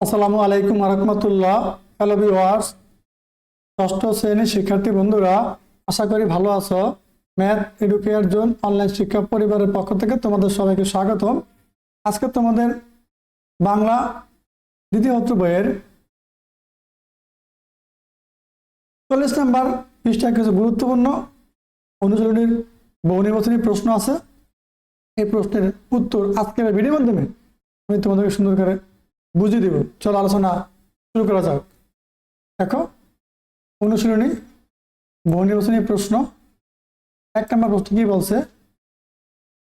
আসসালামু আলাইকুম রহমতুল্লাহ। Hello viewers ষষ্ঠ শ্রেণির শিক্ষার্থী বন্ধুরা, আশা করি ভালো আছো। ম্যাথ এডুকেয়ার জোন অনলাইন শিক্ষা পরিবারের পক্ষ থেকে তোমাদের সবাইকে স্বাগতম। আজকে তোমাদের বাংলা দ্বিতীয় বইয়ের চল্লিশ নাম্বার পৃষ্ঠায় কিছু গুরুত্বপূর্ণ অনুশীলনীর বহু নির্বাচনী প্রশ্ন আছে। এই প্রশ্নের উত্তর আজকের ভিডিওর মাধ্যমে আমি তোমাদেরকে সুন্দর করে বুঝিয়ে দিব। চলো আলোচনা শুরু করা যাক। দেখো, অনুশীলনী, বহু নির্বাচনী প্রশ্ন। এক নম্বর প্রশ্ন কি বলছে?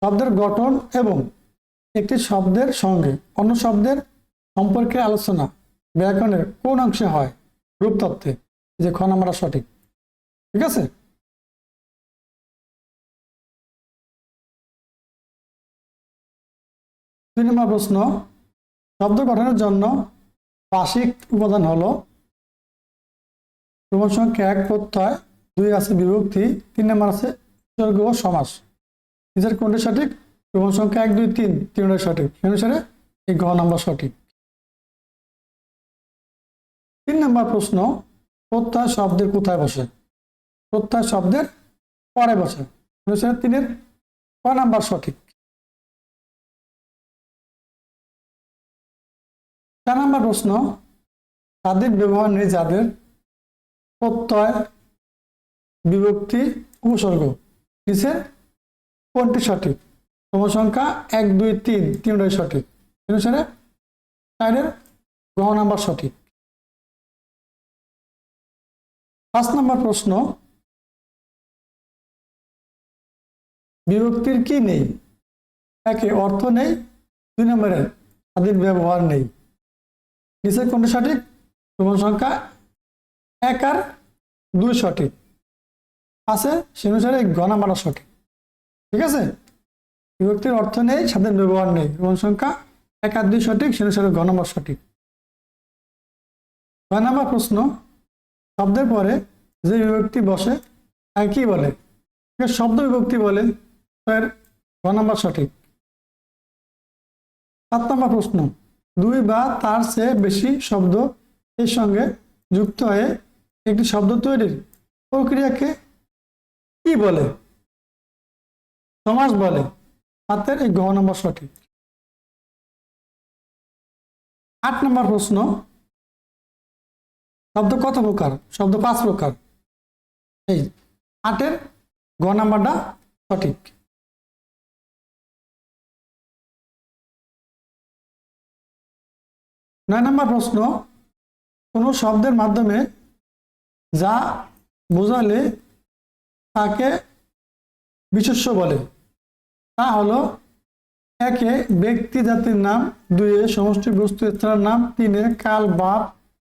শব্দের গঠন এবং একটি শব্দের সঙ্গে অন্য শব্দের সম্পর্কে আলোচনা ব্যাকরণের কোন অংশে হয়? রূপতত্ত্বে যে খ নাম্বারটা সঠিক। ঠিক আছে? দুই নম্বর প্রশ্ন শব্দ গঠনের জন্য বার্ষিক উপাদান হলো প্রমাণ সংখ্যা এক প্রত্যয় দুই আছে বিভক্তি, তিন নম্বর আছে বিসর্গ ও সমাস। নিজের কোনটি সঠিক? প্রমাণ সংখ্যা এক, দুই, তিন তিনটাই সঠিক। সেই অনুসারে এই গ্রহ নম্বর সঠিক। তিন নম্বর প্রশ্ন, প্রত্যয় শব্দের কোথায় বসে? প্রত্যয় শব্দের পরে বসে। অনুসারে তিনের ক নাম্বার সঠিক। চার নম্বর প্রশ্ন, তাদের ব্যবহার নেই যাদের প্রত্যয়, বিভক্তি, উপসর্গ, নিচে কোনটি সঠিক? সংখ্যা এক, দুই, তিন, তিনটাই সঠিক। অনুসারে চারের গ্রহ নাম্বার সঠিক। পাঁচ নম্বর প্রশ্ন, বিভক্তির কি নেই? একে অর্থ নেই, দুই নম্বরে তাদের ব্যবহার নেই। নিচের কোনটি সঠিক? প্রমাণ সংখ্যা এক আর দুই সঠিক। আছে সে অনুসারে গণামারা সঠিক। ঠিক আছে? বিভক্তির অর্থ নেই, সাথে ব্যবহার নেই। প্রমাণ সংখ্যা এক আর দুই সঠিক, সে অনুসারে গণামার সঠিক। নম্বর প্রশ্ন, শব্দের পরে যে বিভক্তি বসে তাকে কি বলে? শব্দ বিভক্তি বলে, তার নম্বর সঠিক। সাত নম্বর প্রশ্ন দুই বা তার চেয়ে বেশি শব্দ এর সঙ্গে যুক্ত হয়ে একটি শব্দ তৈরির প্রক্রিয়াকে কি বলে? সমাজ বলে। হাতের এই গহ নম্বর সঠিক আট নম্বর প্রশ্ন। শব্দ কত প্রকার? শব্দ পাঁচ প্রকার। এই আটের গ নাম্বারটা সঠিক। নয় নম্বর প্রশ্ন, কোনো শব্দের মাধ্যমে যা বোঝালে তাকে বিশেষ্য বলে। তা হলো, একে ব্যক্তি জাতির নাম, দুয়ে সমষ্টি বস্তু স্থানের নাম, তিনে কাল, বাপ,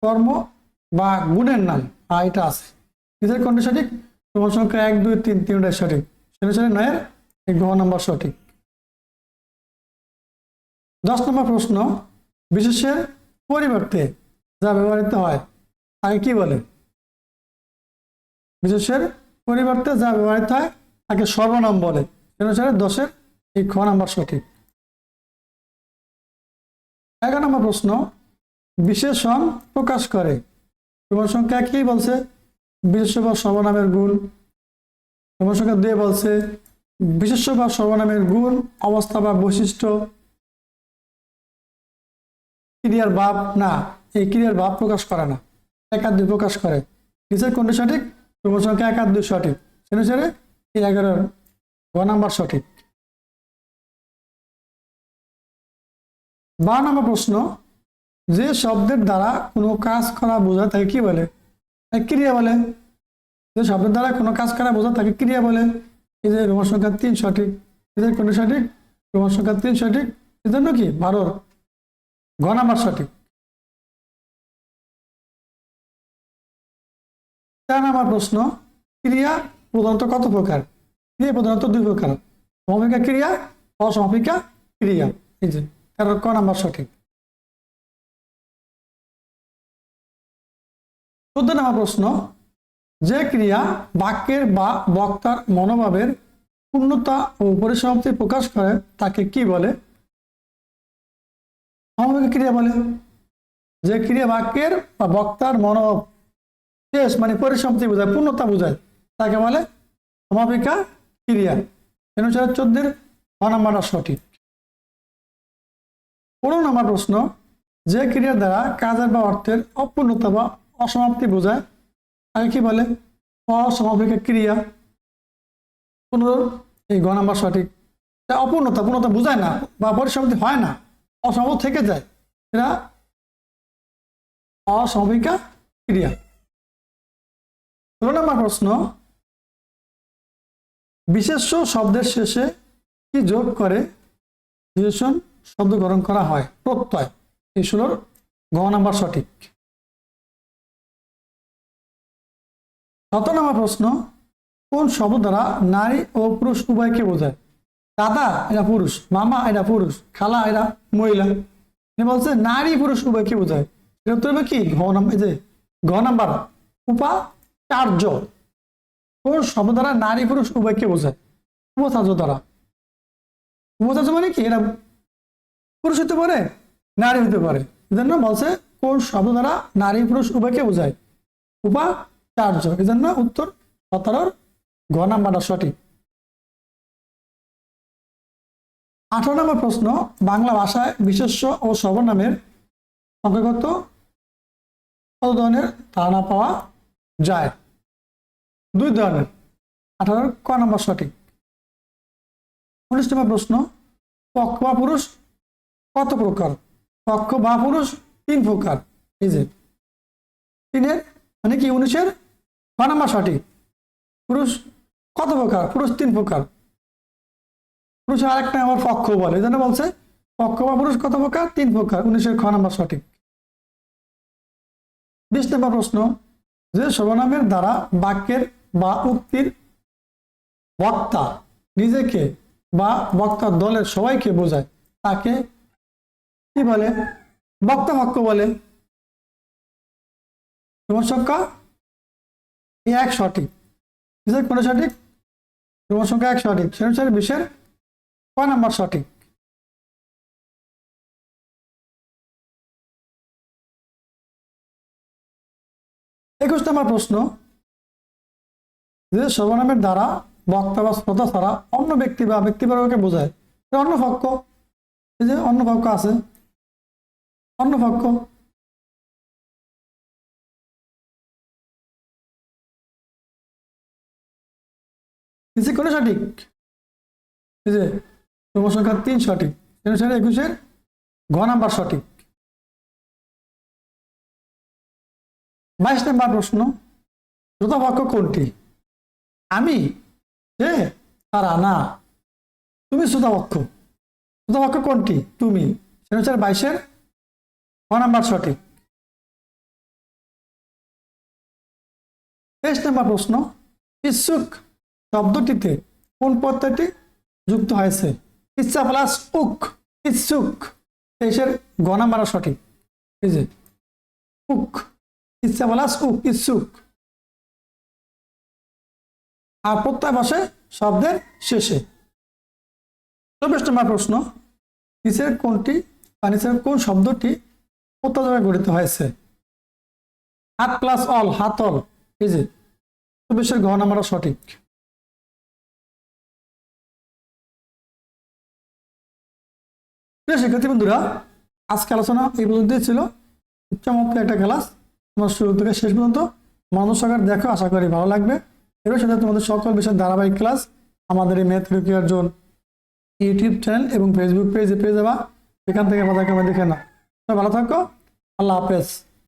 কর্ম বা গুণের নাম। আর এটা আছে। নিজের কোনটা সঠিক? তোমার সংখ্যা এক, দুই, তিন, তিনটাই সঠিক। সেটা সঠিক নয়ের এই গ্রহ নম্বর সঠিক। দশ নম্বর প্রশ্ন, বিশেষের পরিবর্তে যা ব্যবহৃত হয়, তাকে কি বলে? বিশেষের পরিবর্তে যা ব্যবহৃত হয়, তাকে সর্বনাম বলে। সে দশের, এই খ নাম্বার সঠিক। এগারো নম্বর প্রশ্ন, বিশেষণ প্রকাশ করে। তোমার সংখ্যা কি বলছে? বিশেষ বা সর্বনামের গুণ। তোমার সংখ্যা দুয়ে বলছে বিশেষ বা সর্বনামের গুণ, অবস্থা বা বৈশিষ্ট্য। ক্রিয়ার ভাব না, এই ক্রিয়ার ভাব প্রকাশ করে না একার দুই প্রকাশ করে। নিচের কোনটি সঠিক? তোমার সংখ্যা একার দুই সঠিক। সে অনুসারে এই এগারোর গ নাম্বার সঠিক। বা নম্বর প্রশ্ন, যে শব্দের দ্বারা কোনো কাজ করা বোঝা তাকে কি বলে? ক্রিয়া বলে। যে শব্দের দ্বারা কোনো কাজ করা বোঝা তাকে ক্রিয়া বলে। এই যে রোমার সংখ্যা তিন সঠিক। এদের কোনটি সঠিক? রোমার সংখ্যা তিন সঠিক। এজন্য কি? বারোর। ঘ নাম্বার সঠিক। চার নাম্বার প্রশ্ন? ক্রিয়া প্রধানত কত প্রকার? ক্রিয়া প্রধানত দুই প্রকার। সমাপিকা ক্রিয়া অসমাপিকা ক্রিয়া। এই যে তেরো ক নাম্বার সঠিক। চোদ্দ নম্বর প্রশ্ন, যে ক্রিয়া বাক্যের বা বক্তার মনোভাবের পূর্ণতা ও পরিসমাপ্তি প্রকাশ করে, তাকে কি বলে? সমাপিকা ক্রিয়া বলে? যে ক্রিয়া বাক্যের বা বক্তার মনোভাব, শেষ মানে পরিসমাপ্তি বোঝায়, পূর্ণতা বোঝায়, তাকে বলে সমাপিকা ক্রিয়া। অনুসারে চোদ্দের ছ সঠিক। পনেরো নম্বর প্রশ্ন, যে ক্রিয়ার দ্বারা কাজের বা অর্থের অপূর্ণতা বা অসমাপ্তি বোঝায়, তাকে কি বলে? অসমাপিকা ক্রিয়া। পনেরো, এই গ নাম্বার সঠিক। অপূর্ণতা, পূর্ণতা বোঝায় না বা পরিসমাপ্তি হয় না। অসম্ভব থেকে যায়। এরা অসমিকা ক্রিয়া। ষোলো নম্বর প্রশ্ন, বিশেষ্য শব্দের শেষে কি যোগ করে? বিশেষণ শব্দ গ্রহণ করা হয়। প্রত্যয়। এই ষোলোর গ নাম্বার সঠিক। শত নম্বর প্রশ্ন, কোন শব্দ দ্বারা নারী ও পুরুষ উভয়কে বোঝায়? দাদা এটা পুরুষ, মামা এটা পুরুষ, খালা এটা মহিলা। বলছে, নারী পুরুষ উভয়কে বোঝায়? এটা হবে কি? ঘ নাম্বার যে, ঘ নাম্বার, উপাচার্য। কোন শব্দ দ্বারা নারী পুরুষ উভয়কে বোঝায়? উপাচার্য দ্বারা। উপাচার্য মানে কি? এটা পুরুষ হতে পারে, নারী হতে পারে। এজন্য বলছে, কোন শব্দ দ্বারা নারী পুরুষ উভয়কে বোঝায়? উপাচার্য। এজন্য উত্তর সতেরোর ঘ নাম্বারটা সঠিক। আঠারো নম্বর প্রশ্ন, বাংলা ভাষায় বিশেষ্য ও সর্বনামের সংখ্যাগত কত ধরনের ধারণা পাওয়া যায়? দুই ধরনের। আঠারো, ক নম্বর সঠিক? উনিশ নম্বর প্রশ্ন, পক্ষ বা পুরুষ, কত প্রকার? পক্ষ বা পুরুষ, তিন প্রকার। এই যে, তিনের মানে কি উনিশের? ক নম্বর সঠিক। পুরুষ, কত প্রকার? পুরুষ, তিন প্রকার। পুরুষ আরেকটা আবার পক্ষ বলে জন্য বলছে পক্ষ বা পুরুষ কত প্রকার? তিন প্রকার, উনিশের খ নম্বর সঠিক। বিশ নম্বর প্রশ্ন, যে সর্বনামের দ্বারা বাক্যের বা উক্তির বক্তা নিজেকে বা বক্তার দলের সবাইকে বোঝায়, তাকে কি বলে? বক্তা বাক্য বলে। তোমার সংখ্যা এক সঠিক। কোন সঠিক? তোমার সংখ্যা এক সঠিক। সে অনুসারে বিশের ক নাম্বার সঠিক একুশ নম্বর প্রশ্ন। যে সর্বনামের দ্বারা বক্তা বা শ্রোতা ছাড়া অন্য ব্যক্তি বা ব্যক্তিবর্গকে বোঝায় অন্য পক্ষ। এই যে অন্য পক্ষ আছে, অন্য পক্ষ। কোন সঠিক ক্রম সংখ্যা তিন সঠিক। একুশের ঘ নাম্বার সঠিক। বাইশ নাম্বার প্রশ্ন শ্রোতাবাক্য কোনটি? আমি? সে তারা না। তুমি শ্রোতাবাক্য শ্রোতাবাক্য কোনটি? তুমি। সে অনুসারে বাইশের ক নাম্বার সঠিক। তেইশ নাম্বার প্রশ্ন, ইচ্ছুক শব্দটিতে কোন পদ্ধতি যুক্ত হয়েছে? ইচ্ছা প্লাস উক, ইচ্ছুক। তেইশের গ নাম্বার সঠিক। এই যে, উক, ইচ্ছা প্লাস উক, ইচ্ছুক। আর প্রত্যয় বসে শব্দের শেষে। চব্বিশ নম্বর প্রশ্ন, নিচের কোনটি বা নিচের কোন শব্দটি প্রত্যয় গঠিত হয়েছে? হাত প্লাস অল হাতল এই যে, চব্বিশের ঘ নাম্বার সঠিক। প্রিয় শিক্ষার্থী বন্ধুরা, আজকে আলোচনা এই পর্যন্ত ছিল। চমৎকার একটা ক্লাস তোমার শুরু থেকে শেষ পর্যন্ত। মানুষ আকার দেখো, আশা করি ভালো লাগবে। এবার সাথে তোমাদের সকল বিষয়ের ধারাবাহিক ক্লাস আমাদের এই ম্যাথ রিকিয়ার জোন ইউটিউব চ্যানেল এবং ফেসবুক পেজে পেয়ে যাবা। এখান থেকে পতাকা দেখে না ভালো থাকো। আল্লাহ হাফেজ।